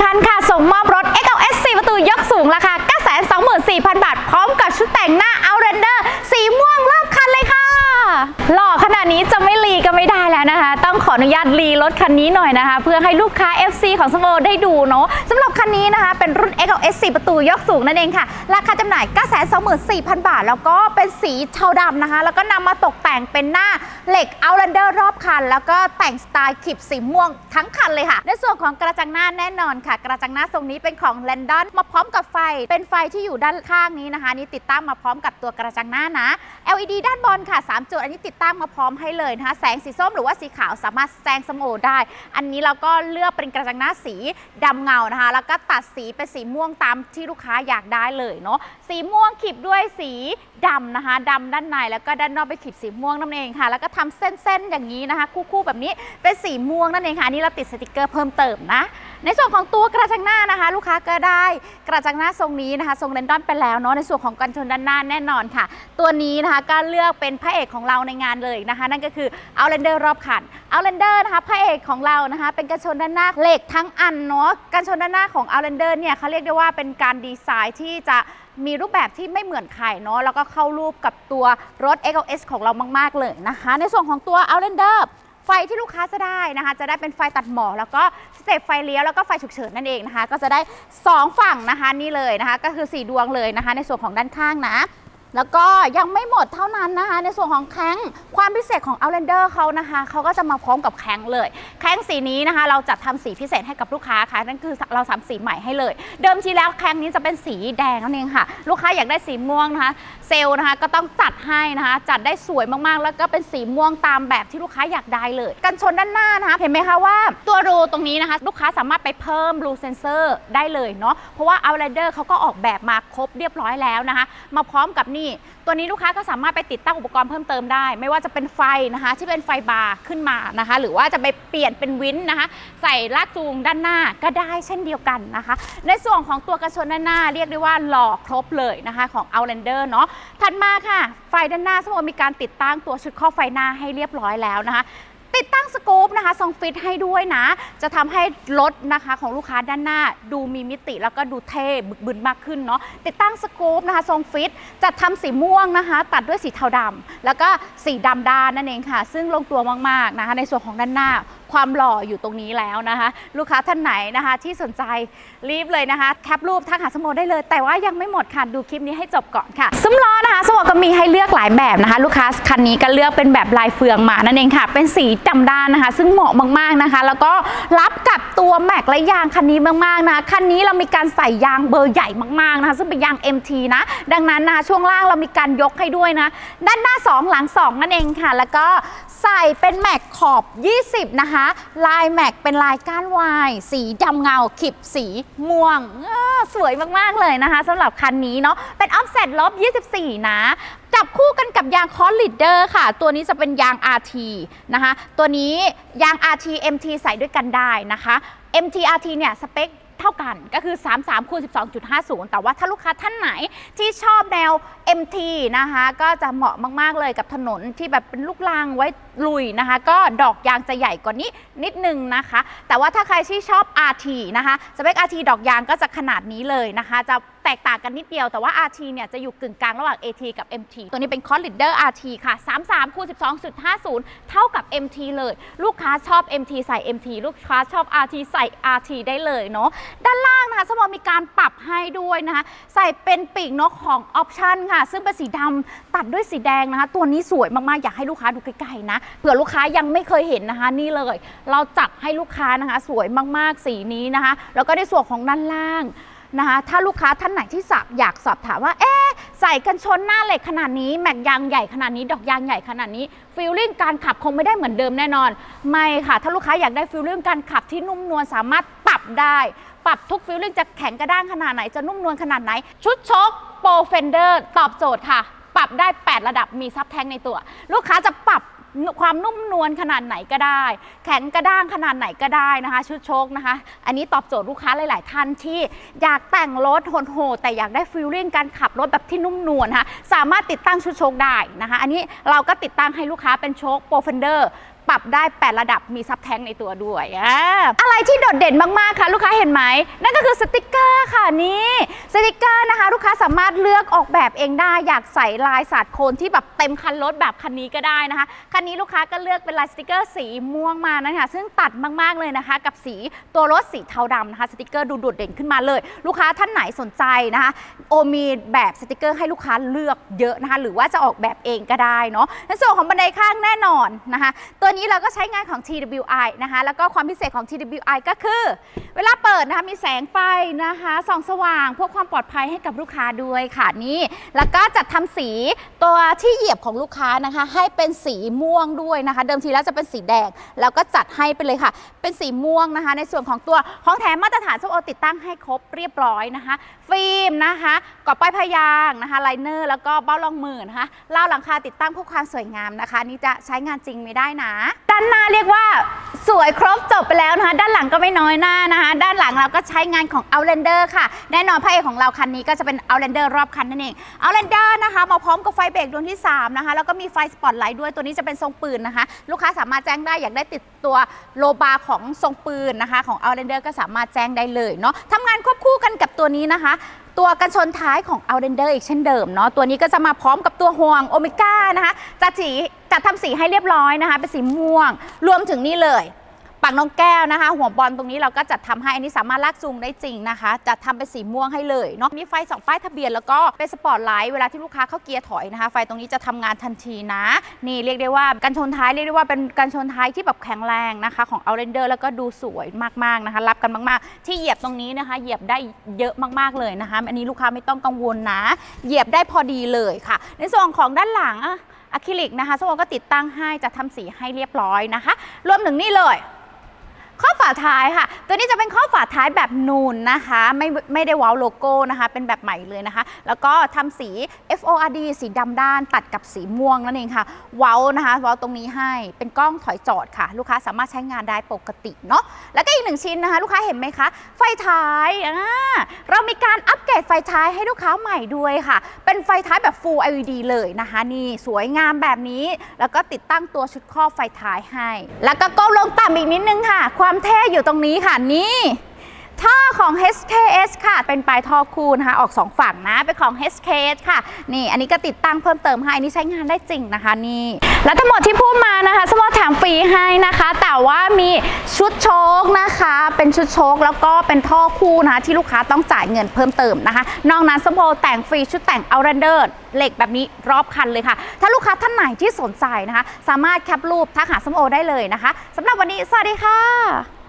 คันค่ะ ส่งมอบรถ x l s 4 ประตูยกสูงราคา 924,000 บาท พร้อมกับชุดแต่งหน้า Outlander สีม่วงรอบคันเลยค่ะ หล่อขนาดนี้จะไม่รีก็ไม่ได้แล้วนะคะ ต้ องขออนุญาตรีรถคันนี้หน่อยนะคะ เพื่อให้ลูกค้า FC ของสโมได้ดูเนาะสำหรับคันนี้นะคะ เป็นรุ่น x l s 4 ประตูยกสูงนั่นเองค่ะ ราคาจำหน่าย 924,000 บาท แล้วก็เป็นสีเทาดำนะคะ แล้วก็นำมาตกแต่งเป็นหน้าเหล็ก Outlander รอบคัน แล้วก็แต่งสไตล์ขีบสีม่วงทั้งคันเลยค่ะ ในส่วนของกระจังหน้าแน่นอนค่ะ กระจังหน้าทรงนี้เป็นของ l a n d o n มาพร้อมกับไฟ เป็นไฟที่อยู่ด้านข้างนี้นะคะนี่ติดตั้งมาพร้อมกับตัวกระจังหน้านะ LED ด้านบนค่ะ3จุดอันนี้ติดตั้งมาพร้อมให้เลยนะคะแสงสีส้มหรือว่าสีขาวสามารถแซงสมโอได้ อันนี้เราก็เลือกเป็นกระจังหน้าสีดำเงานะคะ แล้วก็ตัดสีเป็นสีม่วงตามที่ลูกค้าอยากได้เลยเนาะสีม่วงขีบด้วยสีดำนะคะดำด้านในแล้วก็ด้านนอกไปขีดสีม่วงนั่นเองค่ะ แล้วก็ทำเส้นๆอย่างนี้นะคะ คู่ๆแบบนี้เป็นสีม่วงนั่นเองค่ะอันนี้เราติดสติกเกอร์เพิ่มเติมนะ ในส่วนของตัวกระจังหน้านะคะ ลูกค้าก็ได้กระจังหน้าทรงนี้นะคะ ทรงเรนดอนไปแล้วเนาะในส่วนของกันชนด้านหน้าแน่นอนค่ะ ตัวนี้นะคะก็เลือกเป็นพระเอกของเราในงานเลยนะคะ นั่นก็คือเอาเลนเดอร์รอบคันเอาเลนเดอร์นะคะพระเอกของเรานะคะ เป็นกันชนด้านหน้าเหล็กทั้งอันเนาะกันชนด้านหน้าของเอาเลนเดอร์เนี่ยเขาเรียกได้ว่าเป็นการดีไซน์ที่จะมีรูปแบบที่ไม่เหมือนใครเนาะแล้วก็เข้ารูปกับตัวรถ XLS ของเรามาก ๆ เลยนะคะ ในส่วนของตัว Outlander ไฟที่ลูกค้าจะได้นะคะ จะได้เป็นไฟตัดหมอกแล้วก็สเต็ปไฟเลี้ยวแล้วก็ไฟฉุกเฉินนั่นเองนะคะ ก็จะได้ 2 ฝั่งนะคะนี่เลยนะคะ ก็คือ 4 ดวงเลยนะคะ ในส่วนของด้านข้างนะ แล้วก็ยังไม่หมดเท่านั้นนะคะ ในส่วนของแข้งความพิเศษของ Outlander เขานะคะเขาก็จะมาพร้อมกับแข้งเลย แข้งสีนี้นะคะ เราจัดทำสีพิเศษให้กับลูกค้าค่ะนั่นคือเราทำสีใหม่ให้เลย เดิมทีแล้วแข้งนี้จะเป็นสีแดงนั่นเองค่ะ ลูกค้าอยากได้สีม่วงนะคะ เซลล์นะคะก็ต้องจัดให้นะคะ จัดได้สวยมากๆ แล้วก็เป็นสีม่วงตามแบบที่ลูกค้าอยากได้เลย กันชนด้านหน้านะคะ เห็นไหมคะว่าตัวรูตรงนี้นะคะ ลูกค้าสามารถไปเพิ่มรูเซนเซอร์ได้เลยเนาะเพราะว่า Outlander เขาก็ออกแบบมาครบเรียบร้อยแล้วนะคะ มาพร้อมกับนี่ตัวนี้ลูกค้าก็สามารถไปติดตั้งอุปกรณ์เพิ่มเติมได้ ไม่ว่าจะเป็นไฟนะคะ ที่เป็นไฟบาร์ขึ้นมานะคะ หรือว่าจะไปเปลี่ยนเป็นวินนะคะ ใส่ลากจูงด้านหน้าก็ได้เช่นเดียวกันนะคะ ในส่วนของตัวกระชนด้านหน้า เรียกได้ว่าหล่อครบเลยนะคะของ Outlander เนาะถัดมาค่ะ ไฟด้านหน้าสมมติมีการติดตั้งตัวชุดข้อไฟหน้าให้เรียบร้อยแล้วนะคะ ติดตั้งสกู๊ปนะคะทรงฟิตให้ด้วยนะ จะทำให้รถนะคะของลูกค้าด้านหน้า ดูมีมิติแล้วก็ดูเท่บึกบึนมากขึ้นเนาะติดตั้งสกู๊ปนะคะทรงฟิตจะทำสีม่วงนะคะ ตัดด้วยสีเทาดำแล้วก็สีดำด้านนั่นเองค่ะ ซึ่งลงตัวมากๆนะคะในส่วนของด้านหน้า ความหล่ออยู่ตรงนี้แล้วนะคะ ลูกค้าท่านไหนนะคะที่สนใจรีบเลยนะคะแคปรูปทักหาสมโมได้เลย แต่ว่ายังไม่หมดค่ะดูคลิปนี้ให้จบก่อนค่ะซุ้มล้อนะคะสมโมก็มีให้เลือกหลายแบบนะคะ ลูกค้าคันนี้ก็เลือกเป็นแบบลายเฟืองมานั่นเองค่ะ เป็นสีดำด้านนะคะ ซึ่งเหมาะมากๆนะคะ แล้วก็รับกับตัวแม็กและยางคันนี้มากๆนะคันนี้เรามีการใส่ยางเบอร์ใหญ่มากๆนะคะซึ่งเป็นยาง MT นะ ดังนั้นนะช่วงล่างเรามีการยกให้ด้วยนะ ด้านหน้า 2 หลัง 2 นั่นเองค่ะ แล้วก็ ใส่เป็นแม็กขอบ 20 นะคะ ลายแม็กเป็นลายก้านวาย สีดำเงาขีบสีม่วงสวยมาก ๆ เลยนะคะสำหรับคันนี้เนาะเป็นออฟเซ็ตลบ 24 นะ จับคู่กันกับยางคอร์ลีดเดอร์ค่ะ ตัวนี้จะเป็นยาง RT นะคะ ตัวนี้ยาง RT MT ใส่ด้วยกันได้นะคะ MT RT เนี่ยสเปค เท่ากันก็คือ 33คูณ12.50 แต่ว่าถ้าลูกค้าท่านไหนที่ชอบแนว MT นะคะ ก็จะเหมาะมาก ๆ เลยกับถนนที่แบบเป็นลูกรางไว้ลุยนะคะ ก็ดอกยางจะใหญ่กว่านี้นิดนึงนะคะ แต่ว่าถ้าใครที่ชอบ RT นะคะสเปค RT ดอกยางก็จะขนาดนี้เลยนะคะ จะแตกต่างกันนิดเดียว แต่ว่า RT เนี่ยจะอยู่กึ่งกลางระหว่าง AT กับ MT ตัวนี้เป็น c o s Leader RT ค่ะ 33คูณ12.50 เท่ากับ MT เลย ลูกค้าชอบ MT ใส่ MT ลูกค้าชอบ RT ใส่ RT ได้เลยเนาะด้านล่างนะคะสมอมีการปรับให้ด้วยนะคะใส่เป็นปีกนกของออปชันค่ะ ซึ่งเป็นสีดำตัดด้วยสีแดงนะคะ ตัวนี้สวยมากๆ อยากให้ลูกค้าดูใกล้ๆนะเผื่อลูกค้ายังไม่เคยเห็นนะคะ นี่เลย เราจัดให้ลูกค้านะคะ สวยมากๆสีนี้นะคะ แล้วก็ในส่วนของด้านล่างนะคะถ้าลูกค้าท่านไหนที่สักอยากสอบถามว่า เอ๊ะใส่กันชนหน้าเหล็กขนาดนี้ แม็กยางใหญ่ขนาดนี้ ดอกยางใหญ่ขนาดนี้ฟีลลิ่งการขับคงไม่ได้เหมือนเดิมแน่นอน ไม่ค่ะ ถ้าลูกค้าอยากได้ฟีลลิ่งการขับที่นุ่มนวลสามารถป รับได้ ปรับทุกฟีลลิ่งจะแข็งกระด้างขนาดไหน จะนุ่มนวลขนาดไหน ชุดชกโปรเฟนเดอร์ตอบโจทย์ค่ะ ปรับได้ 8 ระดับมีซับแทงในตัว ลูกค้าจะปรับความนุ่มนวลขนาดไหนก็ได้ แข็งกระด้างขนาดไหนก็ได้นะคะ ชุดโชคนะคะ อันนี้ตอบโจทย์ลูกค้าหลาย ๆ ท่านที่อยากแต่งรถโหดๆแต่อยากได้ฟีลลิ่งการขับรถแบบที่นุ่มนวลนะคะสามารถติดตั้งชุดโชคได้นะคะ อันนี้เราก็ติดตั้งให้ลูกค้าเป็นโชคโปรเฟนเดอร์ปรับได้ 8 ระดับมีซับแท้งในตัวด้วยอ่าอะไรที่โดดเด่นมากๆค่ะ ลูกค้าเห็นไหม นั่นก็คือสติกเกอร์ค่ะนี่สติกเกอร์นะคะ ลูกค้าสามารถเลือกออกแบบเองได้ อยากใส่ลายสาดโคนที่แบบเต็มคันรถแบบคันนี้ก็ได้นะคะ คันนี้ลูกค้าก็เลือกเป็นลายสติกเกอร์สีม่วงมานะคะซึ่งตัดมากๆเลยนะคะ กับสีตัวรถสีเทาดำนะคะสติกเกอร์ดูโดดเด่นขึ้นมาเลย ลูกค้าท่านไหนสนใจนะคะโอมีแบบสติกเกอร์ให้ลูกค้าเลือกเยอะนะคะหรือว่าจะออกแบบเองก็ได้เนาะในส่วนของบันไดข้างแน่นอนนะคะตัวนี้เราก็ใช้งานของ TWI นะคะแล้วก็ความพิเศษของ TWI ก็คือ เวลาเปิดนะคะมีแสงไฟนะคะส่องสว่างเพื่อความปลอดภัยให้กับลูกค้าด้วยค่ะนี่แล้วก็จัดทำสีตัวที่เหยียบของลูกค้านะคะ ให้เป็นสีม่วงด้วยนะคะ เดิมทีแล้วจะเป็นสีแดงแล้วก็จัดให้ไปเลยค่ะ เป็นสีม่วงนะคะ ในส่วนของตัวของแถมมาตรฐานส้มโอติดตั้งให้ครบเรียบร้อยนะคะ ฟิล์มนะคะกรอบป้ายพยางค์นะคะไลเนอร์แล้วก็เบ้ารองมือนะคะราหลังคาติดตั้งเพื่อความสวยงามนะคะ นี่จะใช้งานจริงไม่ได้นะด้านหน้าเรียกว่าสวยครบจบไปแล้วนะคะ ด้านหลังก็ไม่น้อยหน้านะคะ ด้านหลังเราก็ใช้งานของ Outlander ค่ะ แน่นอนพระเอกของเราคันนี้ก็จะเป็น Outlander รอบคันนั่นเอง Outlander นะคะมาพร้อมกับไฟเบรกดวงที่ 3 นะคะ แล้วก็มีไฟสปอตไลท์ด้วยตัวนี้จะเป็นทรงปืนนะคะ ลูกค้าสามารถแจ้งได้อยากได้ติดตัวโลบาของทรงปืนนะคะ ของ Outlander ก็สามารถแจ้งได้เลยเนาะทำงานควบคู่กันกับตัวนี้นะคะ ตัวกันชนท้ายของ Outlander อีกเช่นเดิมเนาะตัวนี้ก็จะมาพร้อมกับตัวห่วงโอเมก้านะคะจัดสีจัดทำสีให้เรียบร้อยนะคะเป็นสีม่วง รวมถึงนี่เลย ปักน้องแก้วนะคะ หัวบอลตรงนี้เราก็จัดทำให้อันนี้สามารถลากจูงได้จริงนะคะจัดทำเป็นสีม่วงให้เลยเนาะมีไฟสองป้ายทะเบียนแล้วก็เป็นสปอร์ตไลท์เวลาที่ลูกค้าเข้าเกียร์ถอยนะคะ ไฟตรงนี้จะทำงานทันทีนะ นี่เรียกได้ว่ากันชนท้ายเรียกได้ว่าเป็นกันชนท้ายที่แบบแข็งแรงนะคะ ของ Outlander แล้วก็ดูสวยมากๆนะคะ รับกันมาก ๆ ที่เหยียบตรงนี้นะคะ เหยียบได้เยอะมากๆเลยนะคะ อันนี้ลูกค้าไม่ต้องกังวลนะ เหยียบได้พอดีเลยค่ะ ในส่วนของด้านหลังอะอะคริลิกนะคะสมมติก็ติดตั้งให้จะทำสีให้เรียบร้อยนะคะ รวมถึงนี่เลย ข้อฝาท้ายค่ะ ตัวนี้จะเป็นข้อฝาท้ายแบบนูนนะคะ ไม่ไม่ได้ว้าโลโก้นะคะ เป็นแบบใหม่เลยนะคะ แล้วก็ทำสี FORD สีดำด้านตัดกับสีม่วงนั่นเองค่ะ เว้านะคะเว้าตรงนี้ให้เป็นกล้องถอยจอดค่ะ ลูกค้าสามารถใช้งานได้ปกติเนาะแล้วก็อีกหนึ่งชิ้นนะคะ ลูกค้าเห็นไหมคะ ไฟท้ายอ่าเรามีการอัปเกรดไฟท้ายให้ลูกค้าใหม่ด้วยค่ะ เป็นไฟท้ายแบบ Full LED เลยนะคะ นี่สวยงามแบบนี้ แล้วก็ติดตั้งตัวชุดครอบไฟท้ายให้ แล้วก็ก้มลงต่ำอีกนิดนึงค่ะความเท่อยู่ตรงนี้ค่ะนี่ท่อของ HKS ค่ะ เป็นปลายท่อคูนะคะ ออก 2 ฝั่งนะ เป็นของ HKS ค่ะ นี่ อันนี้ก็ติดตั้งเพิ่มเติมให้ อันนี่ใช้งานได้จริงนะคะ นี่ และทั้งหมดที่พูดมานะคะสมมติแถมฟรีให้นะคะ แต่ว่ามีชุดโชคนะคะ เป็นชุดโชคแล้วก็เป็นท่อคู่นะคะที่ลูกค้าต้องจ่ายเงินเพิ่มเติมนะคะ นอกนั้นสมโภแต่งฟรีชุดแต่งเอารันเดอร์เหล็กแบบนี้รอบคันเลยค่ะ ถ้าลูกค้าท่านไหนที่สนใจนะคะ สามารถแคปรูปทักหาสมโอได้เลยนะคะสำหรับวันนี้สวัสดีค่ะ